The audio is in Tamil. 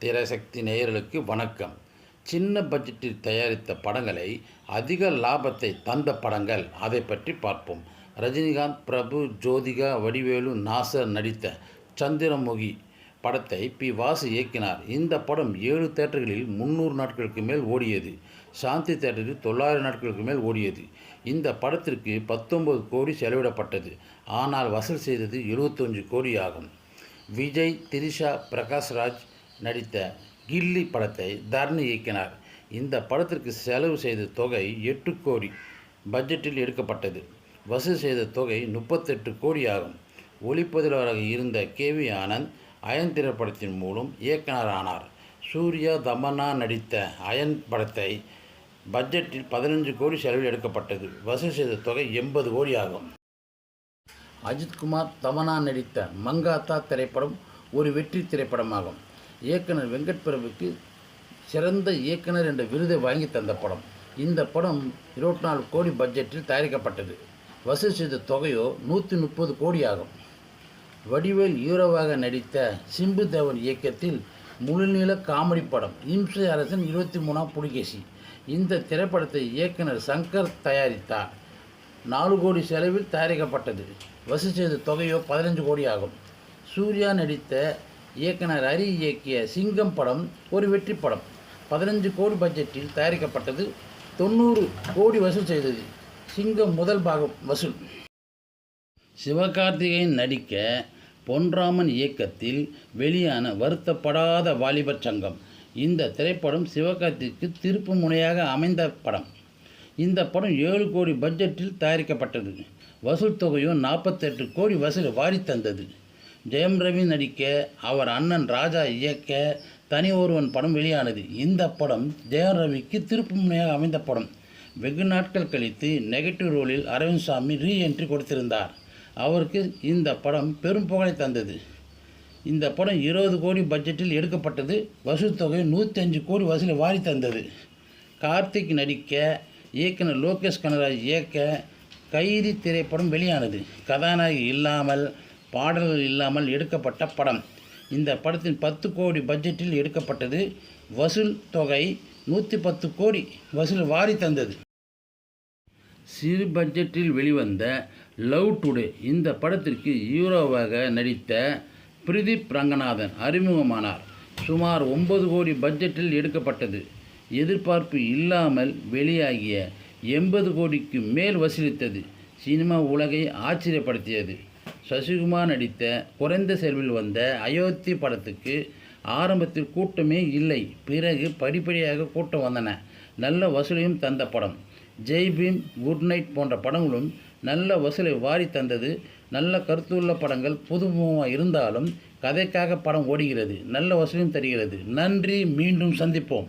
திரைசக்தி நேயர்களுக்கு வணக்கம். சின்ன பட்ஜெட்டில் தயாரித்த படங்களை அதிக லாபத்தை தந்த படங்கள். அதை பற்றி பார்ப்போம். ரஜினிகாந்த் பிரபு ஜோதிகா வடிவேலு நாசர் நடித்த சந்திரமுகி படத்தை பி. வாசு இயக்கினார். இந்த படம் ஏழு தேட்டர்களில் முந்நூறு நாட்களுக்கு மேல் ஓடியது. சாந்தி தேட்டரில் தொள்ளாயிரம் நாட்களுக்கு மேல் ஓடியது. இந்த படத்திற்கு பத்தொன்பது கோடி செலவிடப்பட்டது. ஆனால் வசூல் செய்தது 75 கோடி ஆகும் விஜய் திரிஷா பிரகாஷ்ராஜ் நடித்த கில்லி படத்தை தர்ணி இயக்கினார். இந்த படத்திற்கு செலவு செய்த தொகை எட்டு கோடி. பட்ஜெட்டில் எடுக்கப்பட்டது. வசூல் செய்த தொகை முப்பத்தெட்டு கோடி ஆகும் ஒளிப்பதிவாளராக இருந்த கே வி ஆனந்த் அயன் திரைப்படத்தின் மூலம் இயக்குனர் ஆனார் சூர்யா தமன்னா நடித்த அயன் படத்தை பட்ஜெட்டில் பதினஞ்சு கோடி செலவில் எடுக்கப்பட்டது. வசூல் செய்த தொகை எண்பது கோடி ஆகும் அஜித்குமார் தமனா நடித்த மங்காத்தா திரைப்படம் ஒரு வெற்றி திரைப்படமாகும். இயக்குனர் வெங்கட் பிரபுக்கு சிறந்த இயக்குனர் என்ற விருதை வாங்கி தந்த படம். இந்த படம் இருபத்தி நாலு கோடி பட்ஜெட்டில் தயாரிக்கப்பட்டது. வசூல் செய்த தொகையோ நூற்றி முப்பது கோடி ஆகும் வடிவேல் ஹீரோவாக நடித்த சிம்பு தேவன் இயக்கத்தில் முழுநீள காமெடி படம் இம்சை அரசன் இருபத்தி மூணாம் புலிகேசி. இந்த திரைப்படத்தை இயக்குனர் சங்கர் தயாரித்தார். நாலு கோடி செலவில் தயாரிக்கப்பட்டது. வசூல் செய்த தொகையோ பதினஞ்சு கோடி ஆகும் சூர்யா நடித்த இயக்குனர் ஹரி இயக்கிய சிங்கம் படம் ஒரு வெற்றி படம். பதினஞ்சு கோடி பட்ஜெட்டில் தயாரிக்கப்பட்டது தொண்ணூறு கோடி வசூல் செய்தது. சிங்கம் முதல் பாகம் வசூல். சிவகார்த்திகேயன் நடிக்க பொன்ராமன் இயக்கத்தில் வெளியான வருத்தப்படாத வாலிபர் சங்கம். இந்த திரைப்படம் சிவகார்த்திக்கு திருப்பு முனையாக அமைந்த படம். இந்த படம் ஏழு கோடி பட்ஜெட்டில் தயாரிக்கப்பட்டது. வசூல் தொகையும் நாற்பத்தெட்டு கோடி வசூல் வாரி தந்தது. ஜெயம் ரவி நடிக்க அவர் அண்ணன் ராஜா இயக்க தனி ஒருவன் படம் வெளியானது. இந்த படம் ஜெயம் ரவிக்கு திருப்பு முனையாக அமைந்த படம். வெகு நாட்கள் கழித்து நெகட்டிவ் ரோலில் அரவிந்த் சாமி ரீ என்ட்ரி கொடுத்திருந்தார். அவருக்கு இந்த படம் பெரும் புகழை தந்தது. இந்த படம் இருபது கோடி பட்ஜெட்டில் எடுக்கப்பட்டது. வசூல் தொகை நூற்றஞ்சு கோடி வசூலை வாரி தந்தது. கார்த்திக் நடிக்க இயக்குனர் லோகேஷ் கனராஜ் இயக்க கைதி திரைப்படம் வெளியானது. கதாநாயகி இல்லாமல் பாடல்கள் இல்லாமல் எடுக்கப்பட்ட படம். இந்த படத்தின் பத்து கோடி பட்ஜெட்டில் எடுக்கப்பட்டது வசூல் தொகை நூற்றி பத்து கோடி வசூல் வாரி தந்தது. சிறு பட்ஜெட்டில் வெளிவந்த லவ் டுடே இந்த படத்திற்கு ஹீரோவாக நடித்த பிரதீப் ரங்கநாதன் அறிமுகமானார். சுமார் ஒன்பது கோடி பட்ஜெட்டில் எடுக்கப்பட்டது. எதிர்பார்ப்பு இல்லாமல் வெளியாகிய எண்பது கோடிக்கு மேல் வசூலித்தது. சினிமா உலகை ஆச்சரியப்படுத்தியது. சசிகுமார் நடித்த குறைந்த செலவில் வந்த அயோத்தி படத்துக்கு ஆரம்பத்தில் கூட்டமே இல்லை. பிறகு படிப்படியாக கூட்டம் வந்தன. நல்ல வசூலையும் தந்த படம். ஜெய் பீம் குட் நைட் போன்ற படங்களும் நல்ல வசூலை வாரி தந்தது. நல்ல கருத்துள்ள படங்கள் புதுமுகமாக இருந்தாலும் கதைக்காக படம் ஓடுகிறது. நல்ல வசூலையும் தருகிறது. நன்றி. மீண்டும் சந்திப்போம்.